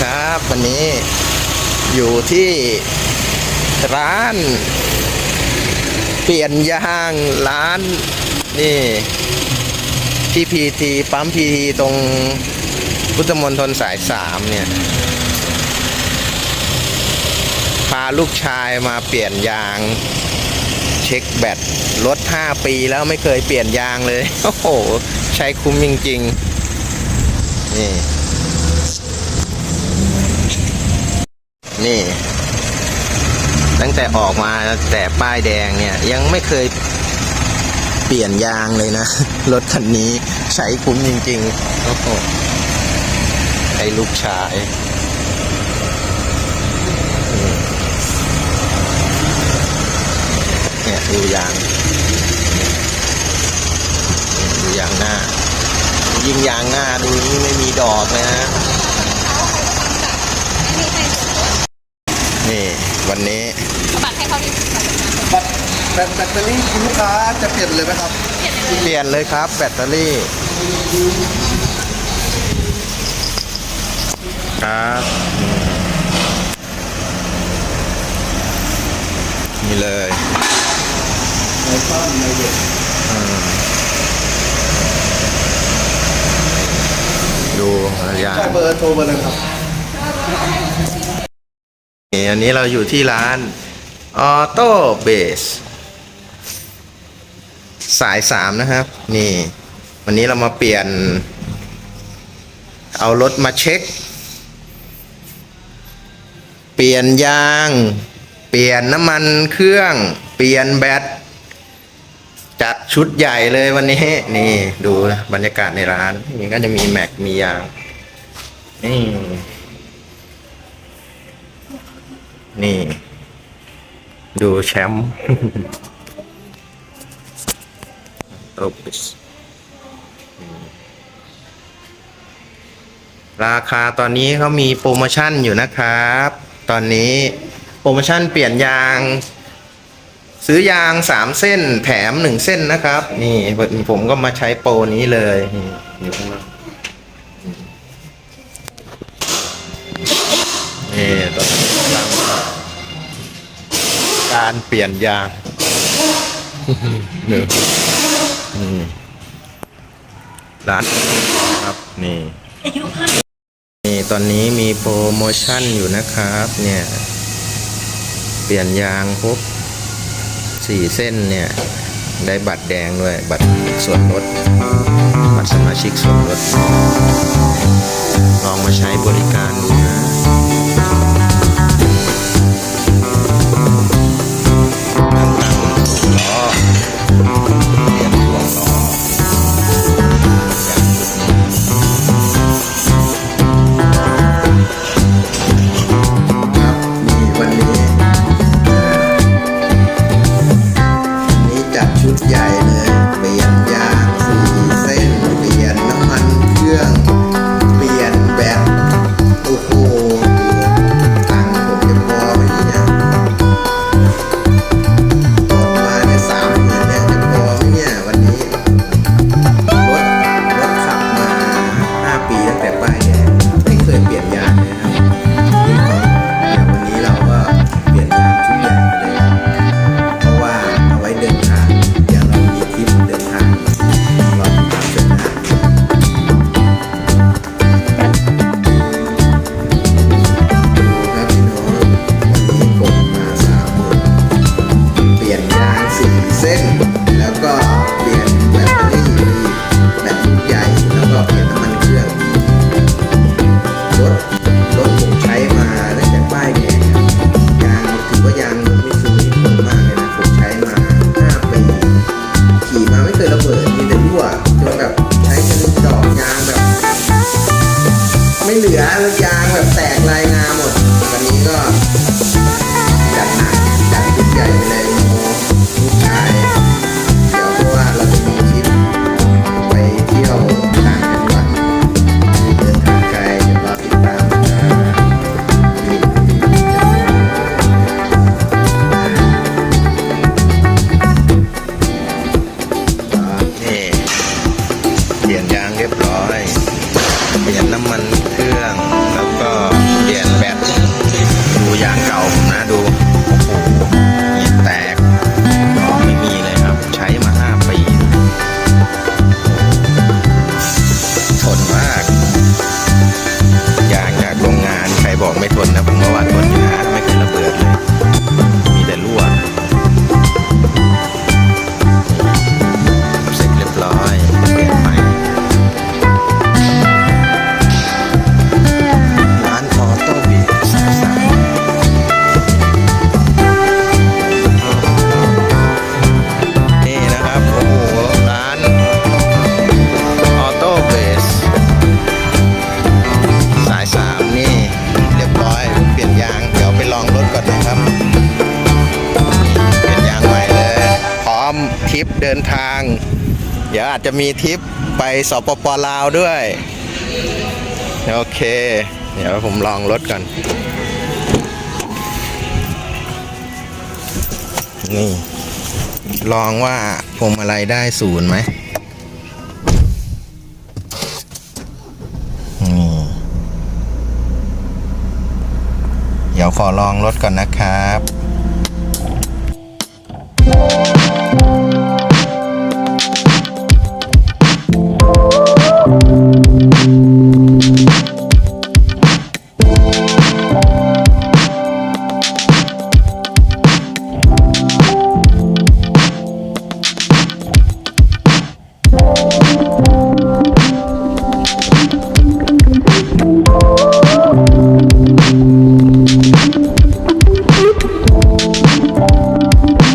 ครับ วันนี้อยู่ที่ร้าน เปลี่ยนยางร้าน นี่ทีพีทีปั๊มพีทีตรงพุทธมณฑลสายสามเนี่ย พาลูกชายมาเปลี่ยนยาง เช็คแบตรถ 5 ปีแล้วไม่เคยเปลี่ยนยางเลย โอ้โห ใช้คุ้มจริง ๆ นี่ นี่ ตั้งแต่ออกมาแต่ป้ายแดงเนี่ย ยังไม่เคยเปลี่ยนยางเลยนะ รถคันนี้ใช้คุ้มจริงๆโอ้โหไอ้ลูกชายเนี่ยดูยางดูยางหน้า ยิงยางหน้าดูนี่ไม่มีดอกเลยนะ นี่วันนี้บัตรให้เขาดิบัตรแบตแบตเตอรี่คุณลูกค้าจะเปลี่ยนเลยไหมครับ เปลี่ยนเลยครับ แบตเตอรี่ครับนี่เลยในซ่อนในเด็กดูยางใช่เบอร์โทรเบอร์เลยครับนี่ อันนี้เราอยู่ที่ร้านออโต้เบสสายสามนะครับ นี่ วันนี้เรามาเปลี่ยน เอารถมาเช็ค เปลี่ยนยาง เปลี่ยนน้ำมันเครื่อง เปลี่ยนแบตจัดชุดใหญ่เลยวันนี้ นี่ดูนะบรรยากาศในร้านนี่ก็จะมีแม็กมียางนี่ นี่ ดูแชมป์โอ้ปิสราคาตอนนี้เขามีโปรโมชั่นอยู่นะครับ ตอนนี้โปรโมชั่นเปลี่ยนยาง ซื้อยางสามเส้นแถมหนึ่งเส้นนะครับ นี่ผมก็มาใช้โปรนี้เลยนี่อยู่ข้างล่าง การเปลี่ยนยางหนึ่งนี่ร้านครับนี่นี่ตอนนี้มีโปรโมชั่นอยู่นะครับ เนี่ย เปลี่ยนยางครบสี่เส้นเนี่ย ได้บัตรแดงด้วย บัตรส่วนลดบัตรสมาชิกส่วนลดลองมาใช้บริการดู เลือเลยยางแบบแตกลายงาหมด วันนี้ก็จัดหนักจัดชุดใหญ่ไปเลยโมลูกชายเดี๋ยวเพราะว่าเราจะมีทริปไปเที่ยวต่างจังหวัดเดินทางไกลเดี๋ยวรอติดตามนะนี่นี่เปลี่ยนยางเรียบร้อย เปลี่ยนยางเดี๋ยวไปลองรถก่อนนะครับ เปลี่ยนยางใหม่เลย พร้อมทริปเดินทาง เดี๋ยวอาจจะมีทริปไปสปปลาวด้วย โอเค เดี๋ยวผมลองรถก่อน นี่ ลองว่าพวงมาลัยได้ศูนย์ไหม ขอลองรถก่อนนะครับ